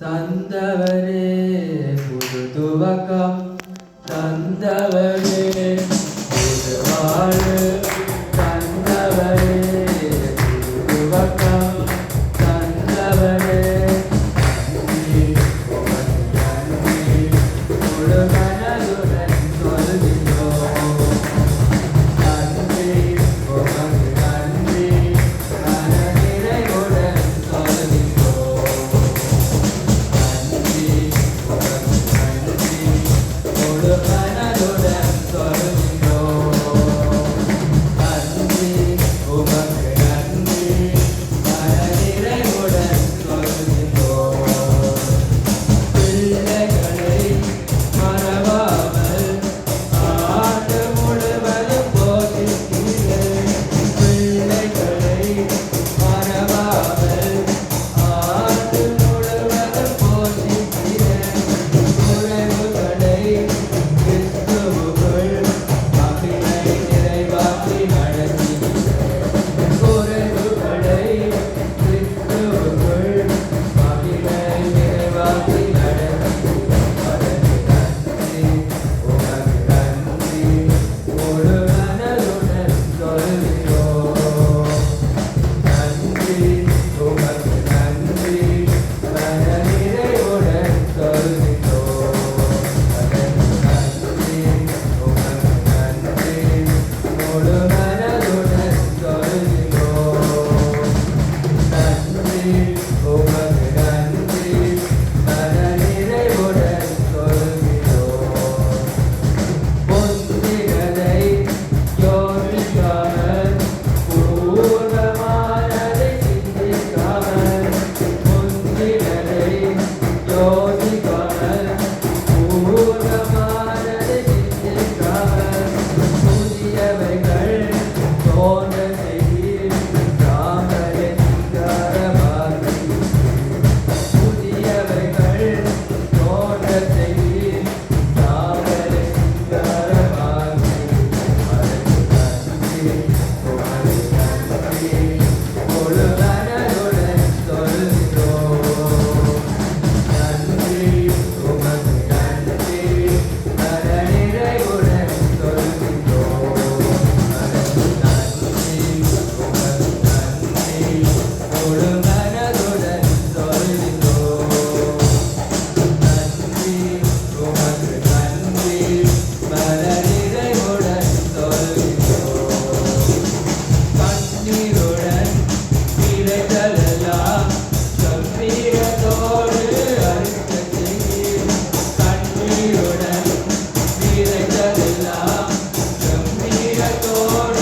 தந்தவரே புது துவக்கம் தந்தவரே புது வாழ்வு. Fatima. Puerto